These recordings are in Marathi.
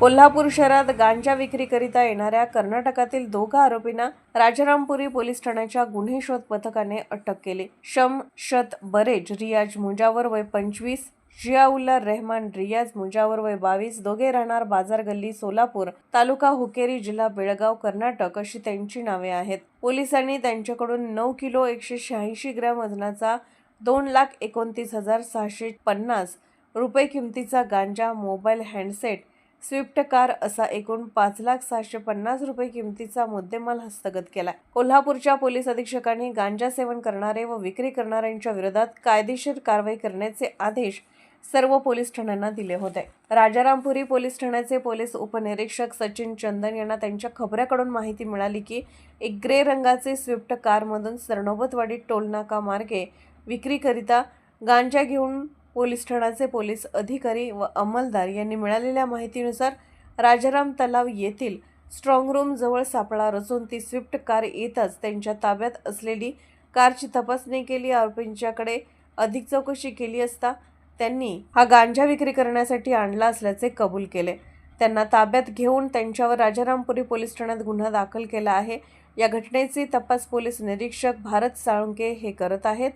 कोल्हापूर शहरात गांजा विक्रीकरिता येणाऱ्या कर्नाटकातील दोघा आरोपींना राजारामपुरी पोलीस ठाण्याच्या गुन्हे शोध पथकाने अटक केली. शम शत बरेज रियाज मुजावर वय पंचवीस जियाउल्ला रेहमान रियाज मुजावर वय बावीस दोघे राहणार बाजार गल्ली सोलापूर तालुका हुकेरी जिल्हा बेळगाव कर्नाटक अशी त्यांची नावे आहेत. पोलिसांनी त्यांच्याकडून नऊ किलो एकशे शहाऐंशी ग्रॅम वजनाचा दोन लाख एकोणतीस हजार सहाशे पन्नास रुपये किमतीचा गांजा मोबाईल हँडसेट स्विफ्ट कार असा एकूण पाच लाख सहाशे पन्नास रुपये किमतीचा मुद्देमाल हस्तगत केला कोल्हापूरच्या पोलीस अधीक्षकांनी गांजा सेवन करणारे व विक्री करणाऱ्यांच्या विरोधात कायदेशीर कारवाई करण्याचे आदेश सर्व पोलीस ठाण्यांना दिले होते. राजारामपुरी पोलीस ठाण्याचे पोलीस उपनिरीक्षक सचिन चंदन यांना त्यांच्या खबऱ्याकडून माहिती मिळाली की एक ग्रे रंगाचे स्विफ्ट कारमधून सरनोबतवाडी टोलनाका मार्गे विक्रीकरिता गांजा घेऊन पोलीस ठाण्याचे पोलीस अधिकारी व अंमलदार यांनी मिळालेल्या माहितीनुसार राजाराम तलाव येथील स्ट्रॉंग रूमजवळ सापळा रचून ती स्विफ्ट कार येताच त्यांच्या ताब्यात असलेली कारची तपासणी केली. आरोपींच्याकडे अधिक चौकशी केली असता त्यांनी हा गांजा विक्री करण्यासाठी आणला असल्याचे कबूल केले. त्यांना ताब्यात घेऊन त्यांच्यावर राजारामपुरी पोलीस ठाण्यात गुन्हा दाखल केला आहे. या घटनेचे तपास पोलीस निरीक्षक भारत साळुंके हे करत आहेत.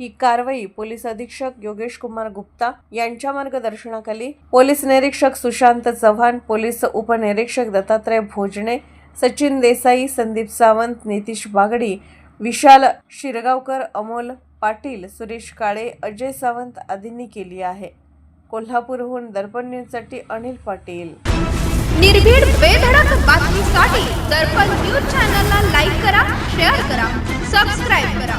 ही कारवाई पोलीस अधीक्षक योगेश कुमार गुप्ता यांच्या मार्गदर्शनाखाली पोलीस निरीक्षक सुशांत चव्हाण पोलीस उपनिरीक्षक दत्तात्रय भोजने सचिन देसाई संदीप सावंत नितीश बागडी विशाल शिरगावकर अमोल पाटील सुरेश काळे अजय सावंत आदींनी केली आहे. कोल्हापूरहून दर्पण न्यूजसाठी अनिल पाटील. निर्भीड बेधडक बातमीसाठी दर्पण न्यूज चॅनलला लाईक करा शेअर करा सबस्क्राईब करा.